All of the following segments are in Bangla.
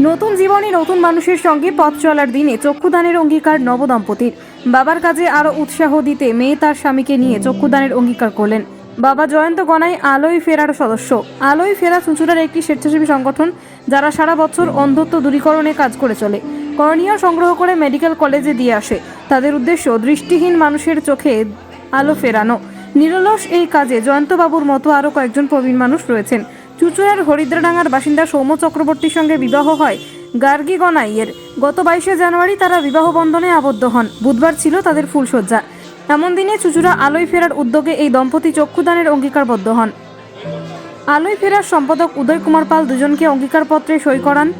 নতুন জীবনে নতুন মানুষের সঙ্গে পথ চলার দিনে চক্ষুদানের অঙ্গীকার নবদম্পতির। বাবার কাজে আরও উৎসাহ দিতে মেয়ে তার স্বামীকে নিয়ে চক্ষুদানের অঙ্গীকার করলেন। বাবা জয়ন্ত গনাই আলোয় ফেরার সদস্য। আলোয় ফেরা চুঁচুড়ার একটি স্বেচ্ছাসেবী সংগঠন যারা সারা বছর অন্ধত্ব দূরীকরণে কাজ করে চলে। করণীয় সংগ্রহ করে মেডিকেল কলেজে দিয়ে আসে। তাদের উদ্দেশ্য দৃষ্টিহীন মানুষের চোখে আলো ফেরানো। নিরলস এই কাজে জয়ন্তবাবুর মতো আরও কয়েকজন প্রবীণ মানুষ রয়েছেন। চুচুড়ার হরিদ্রাডাঙ্গার বাসিন্দা সৌম্য চক্রবর্তীর সঙ্গে বিবাহ হয়। গার্গী গনাইয়ের। গত বাইশে জানুয়ারি তারা বিবাহ বন্ধনে আবদ্ধ হন। বুধবার ছিল তাদের ফুলশয্যা। এমন দিনে চুচুড়া আলোয় ফেরার উদ্যোগে এই দম্পতি চক্ষুদানের অঙ্গীকারবদ্ধ হন। আলোয় ফেরার সম্পাদক উদয় কুমার পাল দুজনকে অঙ্গীকারপত্রে সই করান।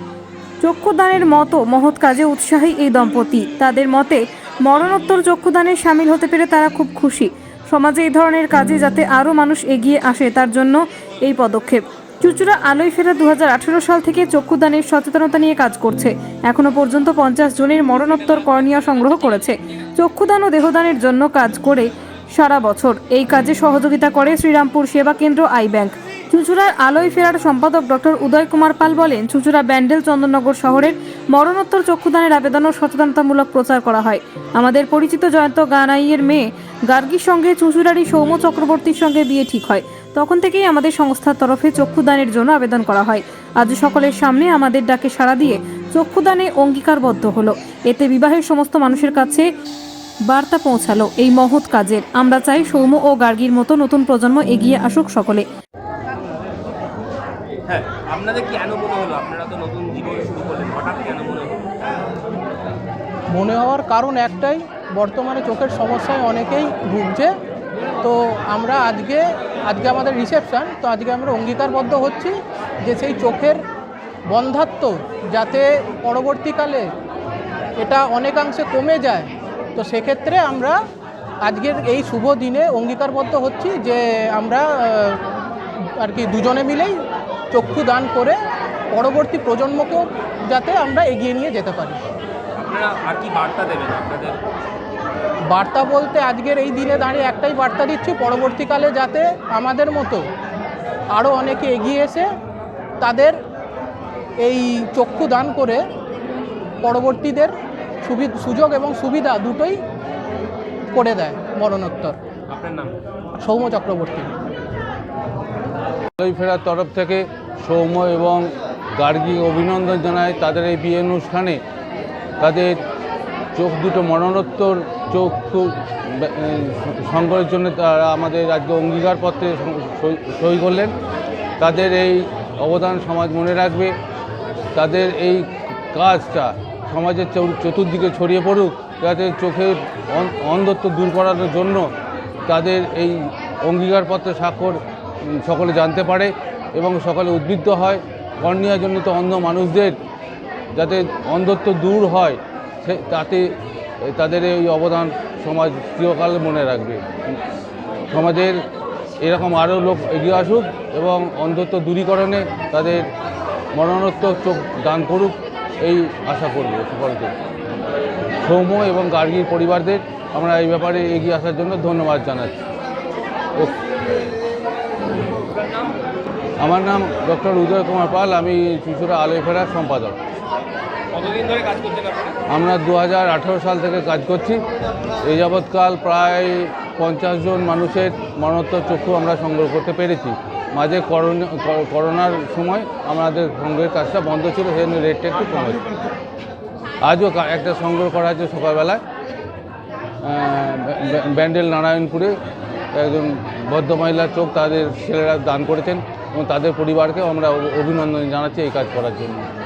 চক্ষুদানের মতো মহৎ কাজে উৎসাহী এই দম্পতি। তাদের মতে, মরণোত্তর চক্ষুদানে সামিল হতে পেরে তারা খুব খুশি। সমাজে এই ধরনের কাজে যাতে আরও মানুষ এগিয়ে আসে, তার জন্য এই পদক্ষেপ। চুচুড়া আলোয় ফেরা দু হাজার আঠারো সাল থেকে চক্ষুদানের সচেতনতা নিয়ে কাজ করছে। এখনও পর্যন্ত পঞ্চাশ জনের মরণোত্তর করণীয় সংগ্রহ করেছে। চক্ষুদান ও দেহদানের জন্য কাজ করে সারা বছর। এই কাজে সহযোগিতা করে শ্রীরামপুর সেবা কেন্দ্র আই ব্যাংক। চুচুড়ার আলোয় ফেরার সম্পাদক ডক্টর উদয় কুমার পাল বলেন, চুচুড়া ব্যান্ডেল চন্দননগর শহরের মরণোত্তর চক্ষুদানের আবেদন ও সচেতনতামূলক প্রচার করা হয়। আমাদের পরিচিত জয়ন্ত গানাইয়ের মেয়ে গার্গীর সঙ্গে চুচুড়ারি সৌম্য চক্রবর্তীর সঙ্গে বিয়ে ঠিক হয়। তখন থেকেই আমাদের সংস্থার তরফে চক্ষুদানের জন্য আবেদন করা হয়। আজ সকলের সামনে আমাদের ডাকে সাড়া দিয়ে চক্ষুদানে অঙ্গীকারবদ্ধ হলো। এতে বিবাহের সমস্ত মানুষের কাছে বার্তা পৌঁছালো। এই মহৎ কাজের। আমরা চাই সৌম্য ও গার্গীর মতো নতুন প্রজন্ম এগিয়ে আসুক সকলে। হ্যাঁ আপনাদের কেন মনে হলো? আপনারা তো নতুন জীবন শুরু করলেন। হঠাৎ কেন মনে হলো? মনে হওয়ার কারণ একটাই বর্তমানে চোখের সমস্যায় অনেকেই ভুগছে। তো আমরা আজকে আজকে আমাদের রিসেপশান তো আজকে আমরা অঙ্গীকারবদ্ধ হচ্ছি যে সেই চোখের বন্ধাত্ম যাতে পরবর্তীকালে এটা অনেকাংশে কমে যায়, তো সেক্ষেত্রে আমরা আজকের এই শুভ দিনে অঙ্গীকারবদ্ধ হচ্ছি যে আমরা আর কি দুজনে মিলেই চক্ষু দান করে পরবর্তী প্রজন্মকেও যাতে আমরা এগিয়ে নিয়ে যেতে পারি। আর কি বার্তা দেবেন আপনাদের? বার্তা বলতে আজকের এই দিনে দাঁড়িয়ে একটাই বার্তা দিচ্ছি পরবর্তীকালে যাতে আমাদের মতো আরও অনেকে এগিয়ে এসে তাদের এই চক্ষু দান করে পরবর্তীদের সুবি সুযোগ এবং সুবিধা দুটোই করে দেয় মরণোত্তর। আপনার নাম? সৌম্য চক্রবর্তী। ফেরার তরফ থেকে সৌম্য এবং গার্গী অভিনন্দন জানায় তাদের এই বিয়ে অনুষ্ঠানে। তাদের চোখ দুটো মরণোত্তর চক্ষু সংগ্রহের জন্য তারা আমাদের আজকে অঙ্গীকারপত্রে সই- করলেন। তাদের এই অবদান সমাজ মনে রাখবে। তাদের এই কাজটা সমাজের চতুর্দিকে ছড়িয়ে পড়ুক, যাতে চোখের অন- অন্ধত্ব দূর করানোর জন্য তাদের এই অঙ্গীকারপত্রে স্বাক্ষর সকলে জানতে পারে এবং সকলে উদ্বুদ্ধ হয়। কর্নিয়াজনিত অন্ধ মানুষদের যাতে অন্ধত্ব দূর হয়, সে, তাতে তাদের এই অবদান সমাজ চিরকাল মনে রাখবে। সমাজের এরকম আরও লোক এগিয়ে আসুক এবং অন্ধত্ব দূরীকরণে তাদের মরণোত্তর চোখ দান করুক, এই আশা করব সকলকে। সৌম্য এবং গার্গীর পরিবারদের আমরা এই ব্যাপারে এগিয়ে আসার জন্য ধন্যবাদ জানাচ্ছি। আমার নাম ডক্টর উদয় কুমার পাল, আমি চুচুড়া আলোয় ফেরার সম্পাদক। আমরা দু হাজার আঠেরো সাল থেকে কাজ করছি। এই যাবৎকাল প্রায় পঞ্চাশ জন মানুষের মরণোত্তর চক্ষু আমরা সংগ্রহ করতে পেরেছি। মাঝে করোনা কর- করোনার সময় আমাদের সংগ্রহের কাজটা বন্ধ ছিল, সেই জন্য রেটটা একটু কমেছে আজও একটা সংগ্রহ করা হয়েছে সকালবেলায়। ব্যান্ডেল নারায়ণপুরে একজন বদ্ধ মহিলার চোখ তাদের ছেলেরা দান করেছেন এবং তাদের পরিবারকে আমরা অভিনন্দন জানাচ্ছি এই কাজ করার জন্য।